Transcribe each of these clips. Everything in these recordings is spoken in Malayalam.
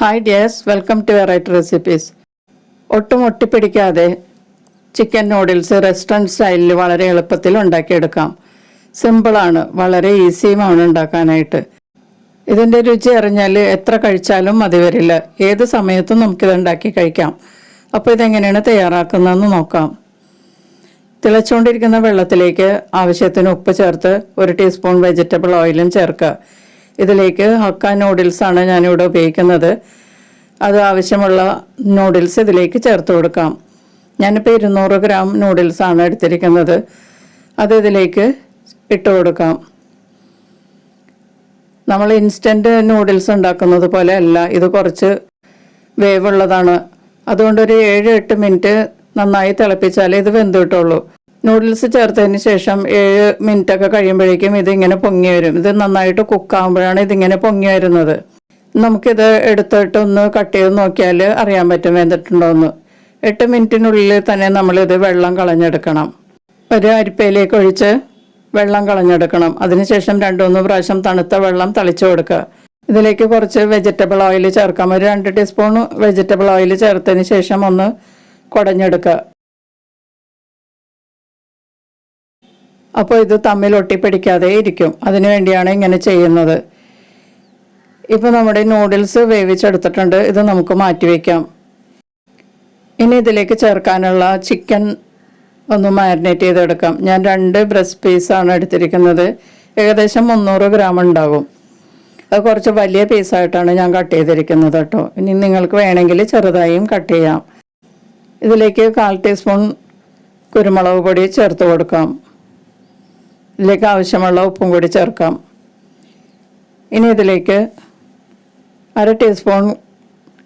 Hi dears welcome to variety recipes ഒട്ടും ഒട്ടിപ്പിടിക്കാതെ ചിക്കൻ നൂഡിൽസ് റെസ്റ്റോറന്റ് സ്റ്റൈലിൽ വളരെ എളുപ്പത്തിൽ ഉണ്ടാക്കിയെടുക്കാം. സിമ്പിളാണ് വളരെ ഈസിയുമാണ് ഉണ്ടാക്കാനായിട്ട്. ഇതിന്റെ രുചി അറിഞ്ഞാൽ എത്ര കഴിച്ചാലും മതി വരില്ല. ഏത് സമയത്തും നമുക്കിത് ഉണ്ടാക്കി കഴിക്കാം. അപ്പോൾ ഇതെങ്ങനെയാണ് തയ്യാറാക്കുന്നതെന്ന് നോക്കാം. തിളച്ചുകൊണ്ടിരിക്കുന്ന വെള്ളത്തിലേക്ക് ആവശ്യത്തിന് ഉപ്പ് ചേർത്ത് ഒരു ടീസ്പൂൺ വെജിറ്റബിൾ ഓയിലും ചേർക്കുക. ഇതിലേക്ക് ഹക്ക നൂഡിൽസ് ആണ് ഞാനിവിടെ ഉപയോഗിക്കുന്നത്. അത് ആവശ്യമുള്ള നൂഡിൽസ് ഇതിലേക്ക് ചേർത്ത് കൊടുക്കാം. ഞാനിപ്പോൾ ഇരുന്നൂറ് ഗ്രാം നൂഡിൽസ് ആണ് എടുത്തിരിക്കുന്നത്. അത് ഇതിലേക്ക് ഇട്ട് കൊടുക്കാം. നമ്മൾ ഇൻസ്റ്റന്റ് നൂഡിൽസ് ഉണ്ടാക്കുന്നത് പോലെ അല്ല ഇത് കുറച്ച് വേവുള്ളതാണ്. അതുകൊണ്ട് ഒരു ഏഴ് എട്ട് മിനിറ്റ് നന്നായി തിളപ്പിച്ചാലേ ഇത് വെന്ത് കിട്ടുള്ളൂ നൂഡിൽസ് ചേർത്തതിന് ശേഷം ഏഴ് മിനിറ്റ് ഒക്കെ കഴിയുമ്പോഴേക്കും ഇതിങ്ങനെ പൊങ്ങി വരും. ഇത് നന്നായിട്ട് കുക്കാകുമ്പോഴാണ് ഇതിങ്ങനെ പൊങ്ങി വരുന്നത്. നമുക്കിത് എടുത്തിട്ട് ഒന്ന് കട്ട് ചെയ്ത് നോക്കിയാൽ അറിയാൻ പറ്റും വെന്തിട്ടുണ്ടോയെന്ന് എട്ട് മിനിറ്റിനുള്ളിൽ തന്നെ നമ്മളിത് വെള്ളം കളഞ്ഞെടുക്കണം. ഒരു അരിപ്പയിലേക്ക് ഒഴിച്ച് വെള്ളം കളഞ്ഞെടുക്കണം. അതിനുശേഷം രണ്ടു മൂന്ന് പ്രാവശ്യം തണുത്ത വെള്ളം തളിച്ചു കൊടുക്കുക. ഇതിലേക്ക് കുറച്ച് വെജിറ്റബിൾ ഓയിൽ ചേർക്കാം. ഒരു രണ്ട് ടീസ്പൂൺ വെജിറ്റബിൾ ഓയിൽ ചേർത്തതിന് ശേഷം ഒന്ന് കുടഞ്ഞെടുക്കുക. അപ്പോൾ ഇത് തമ്മിൽ ഒട്ടിപ്പിടിക്കാതെ ഇരിക്കും. അതിനു വേണ്ടിയാണ് ഇങ്ങനെ ചെയ്യുന്നത്. ഇപ്പോൾ നമ്മുടെ നൂഡിൽസ് വേവിച്ചെടുത്തിട്ടുണ്ട്. ഇത് നമുക്ക് മാറ്റി വയ്ക്കാം ഇനി ഇതിലേക്ക് ചേർക്കാനുള്ള ചിക്കൻ ഒന്ന് മാരിനേറ്റ് ചെയ്തെടുക്കാം. ഞാൻ രണ്ട് ബ്രസ്റ്റ് പീസാണ് എടുത്തിരിക്കുന്നത്. ഏകദേശം മുന്നൂറ് ഗ്രാം ഉണ്ടാകും അത് കുറച്ച് വലിയ പീസായിട്ടാണ് ഞാൻ കട്ട് ചെയ്തിരിക്കുന്നത് കേട്ടോ. ഇനി നിങ്ങൾക്ക് വേണമെങ്കിൽ ചെറുതായും കട്ട് ചെയ്യാം. ഇതിലേക്ക് കാൽ ടീസ്പൂൺ കുരുമുളക് പൊടി ചേർത്ത് കൊടുക്കാം. ഇതിലേക്ക് ആവശ്യമുള്ള ഉപ്പും കൂടി ചേർക്കാം. ഇനി ഇതിലേക്ക് അര ടീസ്പൂൺ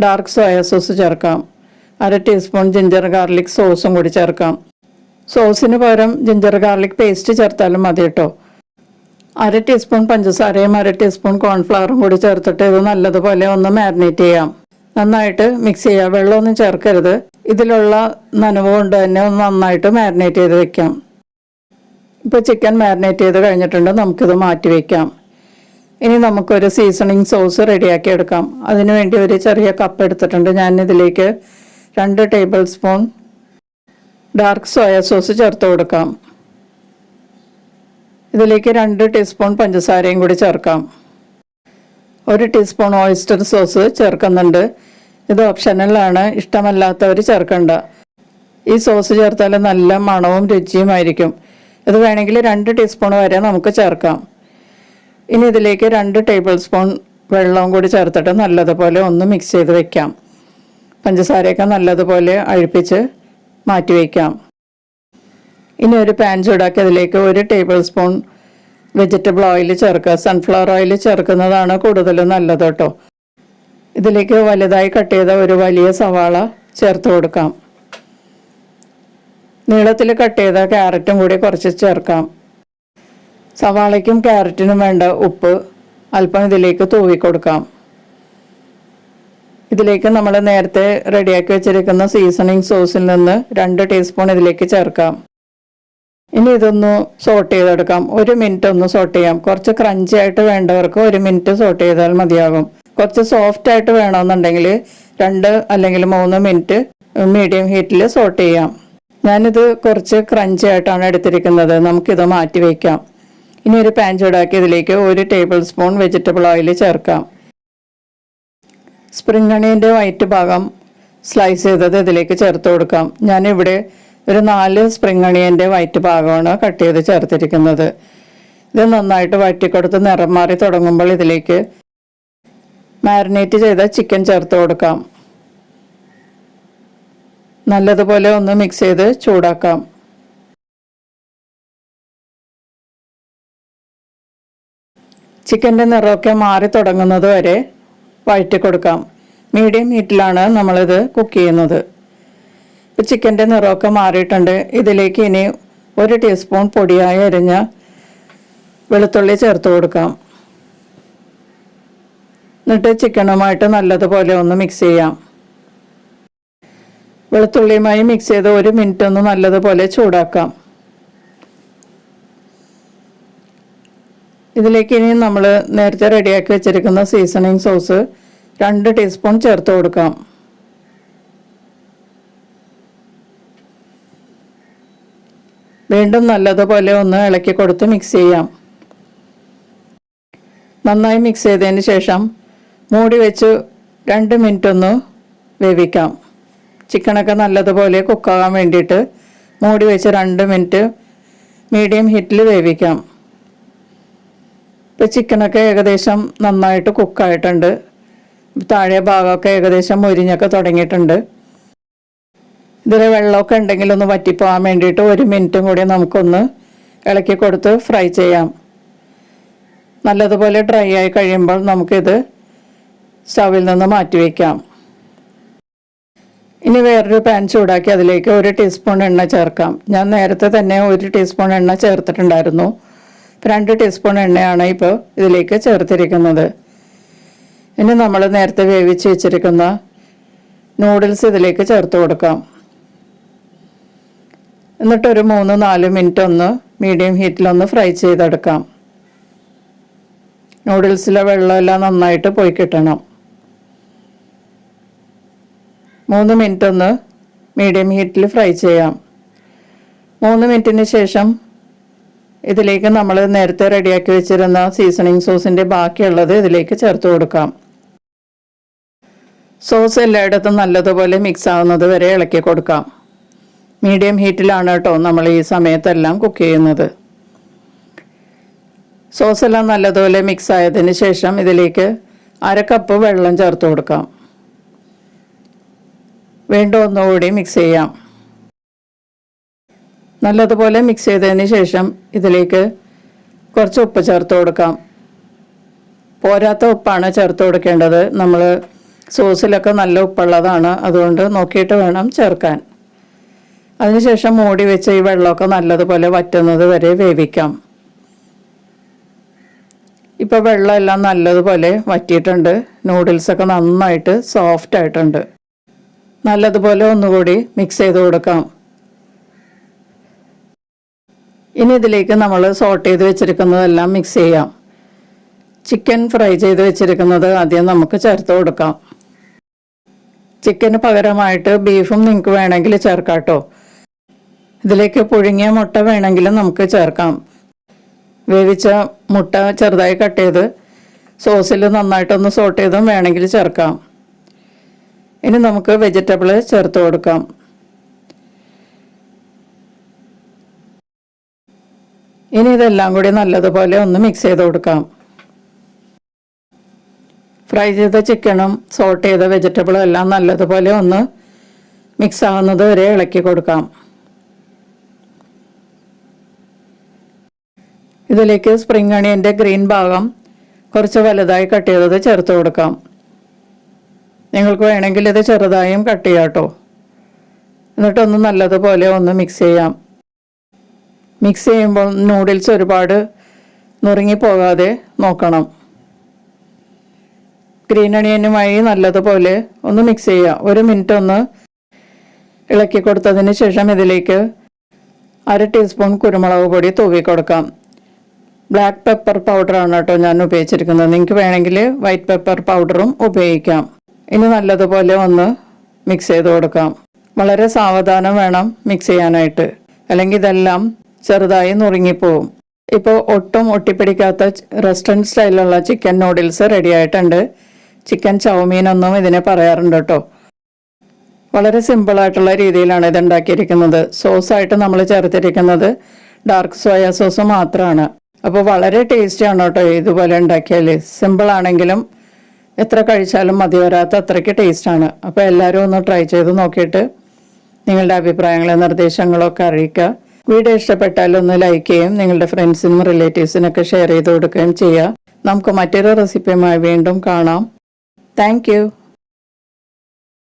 ഡാർക്ക് സോയ സോസ് ചേർക്കാം. അര ടീസ്പൂൺ ജിഞ്ചർ ഗാർലിക് സോസും കൂടി ചേർക്കാം. സോസിന് പകരം ജിഞ്ചർ ഗാർലിക് പേസ്റ്റ് ചേർത്താലും മതി കേട്ടോ. അര ടീസ്പൂൺ പഞ്ചസാരയും അര ടീസ്പൂൺ കോൺഫ്ലവറും കൂടി ചേർത്തിട്ട് ഇത് നല്ലതുപോലെ ഒന്ന് മാരിനേറ്റ് ചെയ്യാം. നന്നായിട്ട് മിക്സ് ചെയ്യുക വെള്ളമൊന്നും ചേർക്കരുത്. ഇതിലുള്ള നനവ് കൊണ്ട് തന്നെ ഒന്ന് നന്നായിട്ട് മാരിനേറ്റ് ചെയ്ത് വെക്കാം. ഇപ്പോൾ ചിക്കൻ മാരിനേറ്റ് ചെയ്ത് കഴിഞ്ഞിട്ടുണ്ട് നമുക്കിത് മാറ്റി വയ്ക്കാം ഇനി നമുക്കൊരു സീസണിങ് സോസ് റെഡിയാക്കി എടുക്കാം. അതിനുവേണ്ടി ഒരു ചെറിയ കപ്പ് എടുത്തിട്ടുണ്ട്. ഞാൻ ഇതിലേക്ക് രണ്ട് table spoon dark soya sauce ചേർത്ത് കൊടുക്കാം. ഇതിലേക്ക് രണ്ട് ടീസ്പൂൺ പഞ്ചസാരയും കൂടി ചേർക്കാം. ഒരു ടീസ്പൂൺ ഓയിസ്റ്റർ സോസ് ചേർക്കുന്നുണ്ട്. ഇത് ഓപ്ഷനലാണ് ഇഷ്ടമല്ലാത്തവർ ചേർക്കണ്ട. ഈ സോസ് ചേർത്താൽ നല്ല മണവും രുചിയുമായിരിക്കും. ഇത് വേണമെങ്കിൽ രണ്ട് ടീസ്പൂൺ വരെ നമുക്ക് ചേർക്കാം. ഇനി ഇതിലേക്ക് രണ്ട് ടേബിൾ സ്പൂൺ വെള്ളവും കൂടി ചേർത്തിട്ട് നല്ലതുപോലെ ഒന്ന് മിക്സ് ചെയ്ത് വെക്കാം. പഞ്ചസാരയൊക്കെ നല്ലതുപോലെ അഴിപ്പിച്ച് മാറ്റി വയ്ക്കാം ഇനി ഒരു പാൻ ചൂടാക്കി അതിലേക്ക് ഒരു ടേബിൾ സ്പൂൺ വെജിറ്റബിൾ ഓയിൽ ചേർക്കുക. സൺഫ്ലവർ ഓയിൽ ചേർക്കുന്നതാണ് കൂടുതൽ നല്ലത് കേട്ടോ. ഇതിലേക്ക് വലുതായി കട്ട് ചെയ്ത ഒരു വലിയ സവാള ചേർത്ത് കൊടുക്കാം. നീളത്തിൽ കട്ട് ചെയ്ത ക്യാരറ്റും കൂടി കുറച്ച് ചേർക്കാം. സവാളയ്ക്കും ക്യാരറ്റിനും വേണ്ട ഉപ്പ് അല്പം ഇതിലേക്ക് തൂവി കൊടുക്കാം. ഇതിലേക്ക് നമ്മൾ നേരത്തെ റെഡിയാക്കി വെച്ചിരിക്കുന്ന സീസണിങ് സോസിൽ നിന്ന് രണ്ട് ടീസ്പൂൺ ഇതിലേക്ക് ചേർക്കാം. ഇനി ഇതൊന്ന് സോട്ട് ചെയ്തെടുക്കാം. ഒരു മിനിറ്റ് ഒന്ന് സോട്ട് ചെയ്യാം. കുറച്ച് ക്രഞ്ചി ആയിട്ട് വേണ്ടവർക്ക് ഒരു മിനിറ്റ് സോട്ട് ചെയ്താൽ മതിയാകും. കുറച്ച് സോഫ്റ്റ് ആയിട്ട് വേണമെന്നുണ്ടെങ്കിൽ രണ്ട് അല്ലെങ്കിൽ മൂന്ന് മിനിറ്റ് മീഡിയം ഹീറ്റിൽ സോട്ട് ചെയ്യാം. ഞാനിത് കുറച്ച് ക്രഞ്ചി ആയിട്ടാണ് എടുത്തിരിക്കുന്നത്. നമുക്കിത് മാറ്റി വയ്ക്കാം ഇനി ഒരു പാൻ ചൂടാക്കി ഇതിലേക്ക് ഒരു ടേബിൾ സ്പൂൺ വെജിറ്റബിൾ ഓയിൽ ചേർക്കാം. സ്പ്രിംഗ് അണിയന്റെ വൈറ്റ് ഭാഗം സ്ലൈസ് ചെയ്തത് ഇതിലേക്ക് ചേർത്ത് കൊടുക്കാം. ഞാനിവിടെ ഒരു നാല് സ്പ്രിംഗ് അണിയന്റെ വൈറ്റ് ഭാഗമാണ് കട്ട് ചെയ്ത് ചേർത്തിരിക്കുന്നത്. ഇത് നന്നായിട്ട് വഴറ്റിക്കൊടുത്ത് നിറം മാറി തുടങ്ങുമ്പോൾ ഇതിലേക്ക് മാരിനേറ്റ് ചെയ്ത ചിക്കൻ ചേർത്ത് കൊടുക്കാം. നല്ലതുപോലെ ഒന്ന് മിക്സ് ചെയ്ത് ചൂടാക്കാം. ചിക്കന്റെ നിറമൊക്കെ മാറി തുടങ്ങുന്നത് വരെ വഴറ്റി കൊടുക്കാം. മീഡിയം ഹീറ്റിലാണ് നമ്മളിത് കുക്ക് ചെയ്യുന്നത്. ഇപ്പോൾ ചിക്കന്റെ നിറമൊക്കെ മാറിയിട്ടുണ്ട്. ഇതിലേക്ക് ഇനി ഒരു ടീസ്പൂൺ പൊടിയായി അരിഞ്ഞ വെളുത്തുള്ളി ചേർത്ത് കൊടുക്കാം. എന്നിട്ട് ചിക്കനുമായിട്ട് നല്ലതുപോലെ ഒന്ന് മിക്സ് ചെയ്യാം. വെളുത്തുള്ളിയുമായി മിക്സ് ചെയ്ത് ഒരു മിനിറ്റ് ഒന്ന് നല്ലതുപോലെ ചൂടാക്കാം. ഇതിലേക്ക് ഇനി നമ്മൾ നേരത്തെ റെഡിയാക്കി വെച്ചിരിക്കുന്ന സീസണിങ് സോസ് രണ്ട് ടീസ്പൂൺ ചേർത്ത് കൊടുക്കാം. വീണ്ടും നല്ലതുപോലെ ഒന്ന് ഇളക്കി കൊടുത്ത് മിക്സ് ചെയ്യാം. നന്നായി മിക്സ് ചെയ്തതിന് ശേഷം മൂടി വെച്ച് രണ്ട് മിനിറ്റ് ഒന്ന് വേവിക്കാം. ചിക്കനൊക്കെ നല്ലതുപോലെ കുക്കാകാൻ വേണ്ടിയിട്ട് മൂടി വെച്ച് രണ്ട് മിനിറ്റ് മീഡിയം ഹീറ്റിൽ വേവിക്കാം. ഇപ്പോൾ ചിക്കനൊക്കെ ഏകദേശം നന്നായിട്ട് കുക്കായിട്ടുണ്ട്. താഴെ ഭാഗമൊക്കെ ഏകദേശം മുരിഞ്ഞൊക്കെ തുടങ്ങിയിട്ടുണ്ട്. ഇതിൽ വെള്ളമൊക്കെ ഉണ്ടെങ്കിൽ ഒന്ന് വറ്റിപ്പോകാൻ വേണ്ടിയിട്ട് ഒരു മിനിറ്റും കൂടി നമുക്കൊന്ന് ഇളക്കി കൊടുത്ത് ഫ്രൈ ചെയ്യാം. നല്ലതുപോലെ ഡ്രൈ ആയി കഴിയുമ്പോൾ നമുക്കിത് സ്റ്റവിൽ നിന്ന് മാറ്റി വയ്ക്കാം ഇനി വേറൊരു പാൻ ചൂടാക്കി അതിലേക്ക് ഒരു ടീസ്പൂൺ എണ്ണ ചേർക്കാം. ഞാൻ നേരത്തെ തന്നെ ഒരു ടീസ്പൂൺ എണ്ണ ചേർത്തിട്ടുണ്ടായിരുന്നു. രണ്ട് ടീസ്പൂൺ എണ്ണയാണ് ഇപ്പോൾ ഇതിലേക്ക് ചേർത്തിരിക്കുന്നത്. ഇനി നമ്മൾ നേരത്തെ വേവിച്ച് വെച്ചിരിക്കുന്ന നൂഡിൽസ് ഇതിലേക്ക് ചേർത്ത് കൊടുക്കാം. എന്നിട്ടൊരു മൂന്ന് നാല് മിനിറ്റ് ഒന്ന് മീഡിയം ഹീറ്റിലൊന്ന് ഫ്രൈ ചെയ്തെടുക്കാം. നൂഡിൽസിലെ വെള്ളമെല്ലാം നന്നായിട്ട് പോയി കിട്ടണം. മൂന്ന് മിനിറ്റ് ഒന്ന് മീഡിയം ഹീറ്റിൽ ഫ്രൈ ചെയ്യാം. മൂന്ന് മിനിറ്റിന് ശേഷം ഇതിലേക്ക് നമ്മൾ നേരത്തെ റെഡിയാക്കി വെച്ചിരുന്ന സീസണിങ് സോസിന്റെ ബാക്കിയുള്ളത് ഇതിലേക്ക് ചേർത്ത് കൊടുക്കാം. സോസ് എല്ലായിടത്തും നല്ലതുപോലെ മിക്സ് ആവുന്നത് വരെ ഇളക്കി കൊടുക്കാം. മീഡിയം ഹീറ്റിലാണ് കേട്ടോ നമ്മൾ ഈ സമയത്തെല്ലാം കുക്ക് ചെയ്യുന്നത്. സോസെല്ലാം നല്ലതുപോലെ മിക്സ് ആയതിന് ശേഷം ഇതിലേക്ക് അര കപ്പ് വെള്ളം ചേർത്ത് കൊടുക്കാം. വീണ്ടും ഒന്നുകൂടി മിക്സ് ചെയ്യാം. നല്ലതുപോലെ മിക്സ് ചെയ്തതിന് ശേഷം ഇതിലേക്ക് കുറച്ച് ഉപ്പ് ചേർത്ത് കൊടുക്കാം. പോരാത്ത ഉപ്പാണ് ചേർത്ത് കൊടുക്കേണ്ടത്. നമ്മൾ സോസിലൊക്കെ നല്ല ഉപ്പുള്ളതാണ്. അതുകൊണ്ട് നോക്കിയിട്ട് വേണം ചേർക്കാൻ. അതിനുശേഷം മൂടി വെച്ച് ഈ വെള്ളമൊക്കെ നല്ലതുപോലെ വറ്റുന്നത് വരെ വേവിക്കാം. ഇപ്പോൾ വെള്ളമെല്ലാം നല്ലതുപോലെ വറ്റിയിട്ടുണ്ട്. നൂഡിൽസൊക്കെ നന്നായിട്ട് സോഫ്റ്റ് ആയിട്ടുണ്ട്. നല്ലതുപോലെ ഒന്നുകൂടി മിക്സ് ചെയ്ത് കൊടുക്കാം. ഇനി ഇതിലേക്ക് നമ്മൾ സോട്ട് ചെയ്ത് വെച്ചിരിക്കുന്നതെല്ലാം മിക്സ് ചെയ്യാം. ചിക്കൻ ഫ്രൈ ചെയ്ത് വെച്ചിരിക്കുന്നത് ആദ്യം നമുക്ക് ചേർത്ത് കൊടുക്കാം. ചിക്കന് പകരമായിട്ട് ബീഫും നിങ്ങൾക്ക് വേണമെങ്കിൽ ചേർക്കാം കേട്ടോ ഇതിലേക്ക് പുഴുങ്ങിയ മുട്ട വേണമെങ്കിലും നമുക്ക് ചേർക്കാം. വേവിച്ച മുട്ട ചെറുതായി കട്ട് ചെയ്ത് സോസിൽ നന്നായിട്ടൊന്ന് സോട്ട് ചെയ്തും വേണമെങ്കിൽ ചേർക്കാം. ഇനി നമുക്ക് വെജിറ്റബിൾ ചേർത്ത് കൊടുക്കാം. ഇനി ഇതെല്ലാം കൂടി നല്ലതുപോലെ ഒന്ന് മിക്സ് ചെയ്ത് കൊടുക്കാം. ഫ്രൈ ചെയ്ത ചിക്കനും സോൾട്ട് ചെയ്ത വെജിറ്റബിളും എല്ലാം നല്ലതുപോലെ ഒന്ന് മിക്സ് ആവുന്നത് വരെ ഇളക്കി കൊടുക്കാം. ഇതിലേക്ക് സ്പ്രിംഗ് അണിയന്റെ ഗ്രീൻ ഭാഗം കുറച്ച് വലുതായി കട്ട് ചെയ്തത് ചേർത്ത് കൊടുക്കാം. നിങ്ങൾക്ക് വേണമെങ്കിൽ ഇത് ചെറുതായും കട്ട് ചെയ്യാം കേട്ടോ. എന്നിട്ടൊന്ന് നല്ലതുപോലെ ഒന്ന് മിക്സ് ചെയ്യാം. മിക്സ് ചെയ്യുമ്പോൾ നൂഡിൽസ് ഒരുപാട് നുറുങ്ങി പോകാതെ നോക്കണം. ഗ്രീൻ അണിയനുമായി നല്ലതുപോലെ ഒന്ന് മിക്സ് ചെയ്യുക ഒരു മിനിറ്റ് ഒന്ന് ഇളക്കി കൊടുത്തതിന് ശേഷം ഇതിലേക്ക് അര ടീസ്പൂൺ കുരുമുളക് പൊടി തൂവി കൊടുക്കാം. ബ്ലാക്ക് പെപ്പർ പൗഡറാണ് കേട്ടോ ഞാൻ ഉപയോഗിച്ചിരിക്കുന്നത്. നിങ്ങൾക്ക് വേണമെങ്കിൽ വൈറ്റ് പെപ്പർ പൗഡറും ഉപയോഗിക്കാം. ഇനി നല്ലതുപോലെ ഒന്ന് മിക്സ് ചെയ്ത് കൊടുക്കാം. വളരെ സാവധാനം വേണം മിക്സ് ചെയ്യാനായിട്ട്. അല്ലെങ്കിൽ ഇതെല്ലാം ചെറുതായി നുറുങ്ങിപ്പോവും. ഇപ്പോൾ ഒട്ടും ഒട്ടിപ്പിടിക്കാത്ത റെസ്റ്റോറന്റ് സ്റ്റൈലുള്ള ചിക്കൻ നൂഡിൽസ് റെഡി ആയിട്ടുണ്ട്. ചിക്കൻ ചൗമീൻ ഒന്നും ഇതിനെ പറയാറുണ്ട് കേട്ടോ. വളരെ സിമ്പിളായിട്ടുള്ള രീതിയിലാണ് ഇത് ഉണ്ടാക്കിയിരിക്കുന്നത്. സോസായിട്ട് നമ്മൾ ചേർത്തിരിക്കുന്നത് ഡാർക്ക് സോയ സോസ് മാത്രമാണ് അപ്പോൾ വളരെ ടേസ്റ്റിയാണ് കേട്ടോ ഇതുപോലെ ഉണ്ടാക്കിയാൽ സിമ്പിൾ ആണെങ്കിലും എത്ര കഴിച്ചാലും മതി വരാത്ത അത്രയ്ക്ക് ടേസ്റ്റാണ്. അപ്പോൾ എല്ലാവരും ഒന്ന് ട്രൈ ചെയ്ത് നോക്കിയിട്ട് നിങ്ങളുടെ അഭിപ്രായങ്ങളും നിർദ്ദേശങ്ങളും ഒക്കെ അറിയിക്കുക. വീഡിയോ ഇഷ്ടപ്പെട്ടാൽ ഒന്ന് ലൈക്ക് ചെയ്യും നിങ്ങളുടെ ഫ്രണ്ട്സിനും റിലേറ്റീവ്സിനൊക്കെ ഷെയർ ചെയ്ത് കൊടുക്കുകയും ചെയ്യുക നമുക്ക് മറ്റൊരു റെസിപ്പിയുമായി വീണ്ടും കാണാം. താങ്ക്